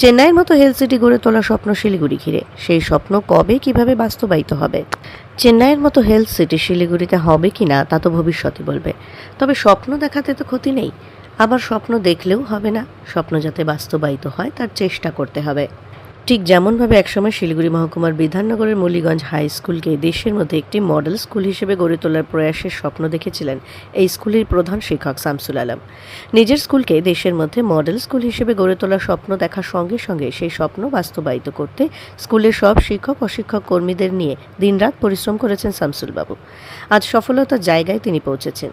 চেন্নাইয়ের মতো health city গড়ে তোলা স্বপ্ন শিলিগুড়ি ঘিরে। সেই স্বপ্ন কবে, কীভাবে বাস্তবায়িত হবে? চেন্নাইয়ের মতো হেলথ সিটি শিলিগুড়িতে হবে কি না, তা তো ভবিষ্যতে বলবে। তবে স্বপ্ন দেখাতে তো ক্ষতি নেই। আবার স্বপ্ন দেখলেও হবে না। স্বপ্ন যাতে বাস্তবায়িত হয়, তার চেষ্টা করতে হবে। ঠিক যেমনভাবে একসময় শিলিগুড়ি মহকুমার বিধাননগরের মলিগঞ্জ হাই স্কুলকে দেশের মধ্যে একটি মডেল স্কুল হিসেবে গড়ে তোলার প্রয়াসের স্বপ্ন দেখেছিলেন এই স্কুলের প্রধান শিক্ষক শামসুল আলম। নিজের স্কুলকে দেশের মধ্যে মডেল স্কুল হিসেবে গড়ে তোলার স্বপ্ন দেখার সঙ্গে সঙ্গে সেই স্বপ্ন বাস্তবায়িত করতে স্কুলের সব শিক্ষক, অশিক্ষক কর্মীদের নিয়ে দিনরাত পরিশ্রম করেছেন শামসুল বাবু। আজ সফলতার জায়গায় তিনি পৌঁছেছেন।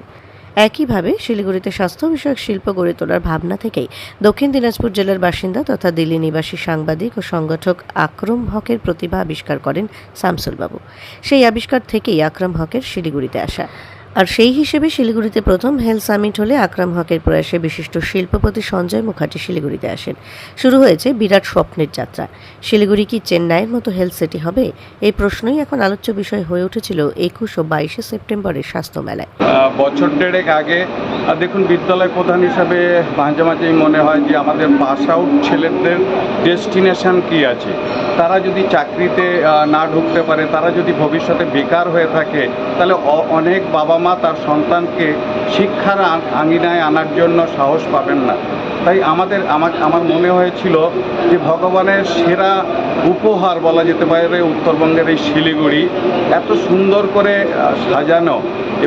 একইভাবে শিলিগুড়িতে স্বাস্থ্য বিষয়ক শিল্প গড়ে তোলার ভাবনা থেকেই দক্ষিণ দিনাজপুর জেলার বাসিন্দা তথা দিল্লি নিবাসী সাংবাদিক ও সংগঠক আক্রম হকের প্রতিভা আবিষ্কার করেন শামসুলবাবু। সেই আবিষ্কার থেকেই আক্রম হকের শিলিগুড়িতে আসা। আর সেই হিসেবে শিলিগুড়িতে প্রথম হেলথ সামিট হলে আকরাম হকের প্রয়াসে বিশিষ্ট শিল্পপতি সঞ্জয় মুখার্জি শিলিগুড়িতে আসেন। শুরু হয়েছে বিরাট স্বপ্নের যাত্রা। শিলিগুড়ি কি চেন্নাইয়ের মতো হেলথ সিটি হবে? এই প্রশ্নই এখন আলোচ্য বিষয় হয়ে উঠেছিল একুশ ও বাইশে সেপ্টেম্বরের স্বাস্থ্য মেলায়। বছর দেড়েক আগে দেখুন, বিদ্যালয় প্রধান হিসাবে মাঝে মাঝেই মনে হয় যে আমাদের পাস আউট ছেলেদের ডেস্টিনেশন কি আছে? তারা যদি চাকরিতে না ঢুকতে পারে, তারা যদি ভবিষ্যতে বেকার হয়ে থাকে, তাহলে অনেক বাবা মা তার সন্তানকে শিক্ষার আঙিনায় আনার জন্য সাহস পাবেন না। তাই আমাদের, আমার আমার মনে হয়েছিল যে ভগবানের সেরা উপহার বলা যেতে পারে উত্তরবঙ্গের এই শিলিগুড়ি, এত সুন্দর করে সাজানো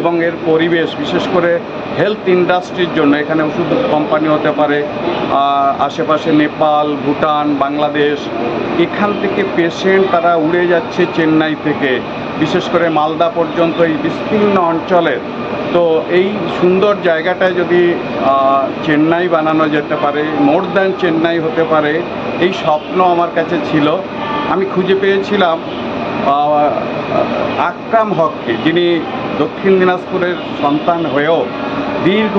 এবং এর পরিবেশ, বিশেষ করে হেলথ ইন্ডাস্ট্রির জন্য, এখানে ওষুধ কোম্পানি হতে পারে আশেপাশে নেপাল, ভুটান, বাংলাদেশ, এখান থেকে পেশেন্ট তারা উড়ে যাচ্ছে চেন্নাই থেকে। বিশেষ করে মালদা পর্যন্ত এই বিস্তীর্ণ অঞ্চলের তো এই সুন্দর জায়গাটায় যদি চেন্নাই বানানো যেতে পারে, মোর দ্যান চেন্নাই হতে পারে, এই স্বপ্ন আমার কাছে ছিল। আমি খুঁজে পেয়েছিলাম আকরাম হককে, যিনি দক্ষিণ দিনাজপুরের সন্তান হয়েও দীর্ঘ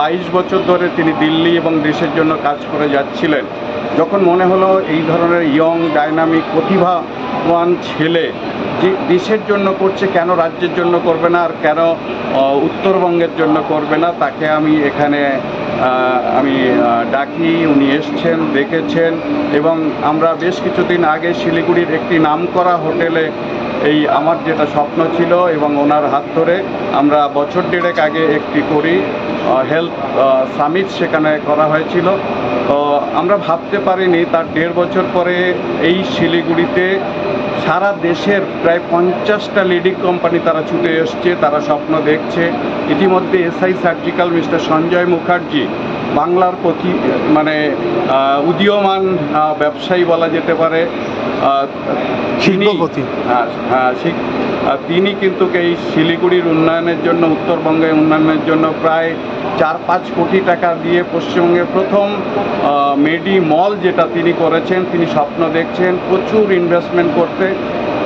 বাইশ বছর ধরে তিনি দিল্লি এবং দেশের জন্য কাজ করে যাচ্ছিলেন। যখন মনে হলো এই ধরনের ইয়ং, ডাইনামিক প্রতিভাবান ছেলে দেশের জন্য করছে, কেন রাজ্যের জন্য করবে না আর কেন উত্তরবঙ্গের জন্য করবে না, তাকে আমি এখানে আমি ডাকি, উনি এসছেন, দেখেছেন এবং আমরা বেশ কিছুদিন আগে শিলিগুড়ির একটি নামকরা হোটেলে এই আমার যেটা স্বপ্ন ছিল এবং ওনার হাত ধরে আমরা বছর দেড়েক আগে একটি করি হেলথ সামিট সেখানে করা হয়েছিল। তো আমরা ভাবতে পারিনি, তার দেড় বছর পরে এই শিলিগুড়িতে সারা দেশের প্রায় পঞ্চাশটা লিডিং কোম্পানি তারা ছুটে এসছে তারা স্বপ্ন দেখছে ইতিমধ্যে SI surgical mister Sanjay Mukherjee বাংলার প্রতি মানে উদীয়মান ব্যবসায়ী বলা যেতে পারে শিল্পপতি। হ্যাঁ হ্যাঁ তিনি কিন্তু এই শিলিগুড়ির উন্নয়নের জন্য উত্তরবঙ্গে উন্নয়নের জন্য প্রায় চার পাঁচ কোটি টাকা দিয়ে পশ্চিমবঙ্গের প্রথম মেডি মল যেটা তিনি করেছেন, তিনি স্বপ্ন দেখছেন, প্রচুর ইনভেস্টমেন্ট করতে।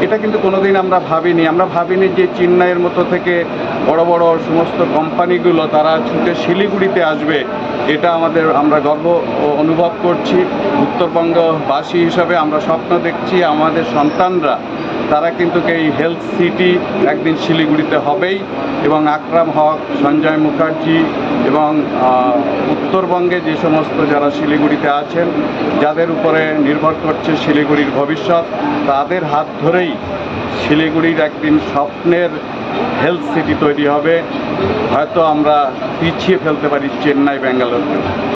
এটা কিন্তু কোনোদিন আমরা ভাবিনি। আমরা ভাবিনি যে চেন্নাইয়ের মতো থেকে বড় বড় সমস্ত কোম্পানিগুলো তারা ছুটে শিলিগুড়িতে আসবে। এটা আমাদের, আমরা গর্ব অনুভব করছি। উত্তরবঙ্গবাসী হিসাবে আমরা স্বপ্ন দেখছি, আমাদের সন্তানরা তারা কিন্তু এই হেলথ সিটি একদিন শিলিগুড়িতে হবেই এবং আকরাম হক, সঞ্জয় মুখার্জি এবং উত্তরবঙ্গে যে সমস্ত যারা শিলিগুড়িতে আছেন, যাদের উপরে নির্ভর করছে শিলিগুড়ির ভবিষ্যৎ, তাদের হাত ধরেই শিলিগুড়ির একদিন স্বপ্নের হেলথ সিটি তৈরি হবে। হয়তো আমরা পিছিয়ে ফেলতে পারি চেন্নাই, ব্যাঙ্গালোরকে।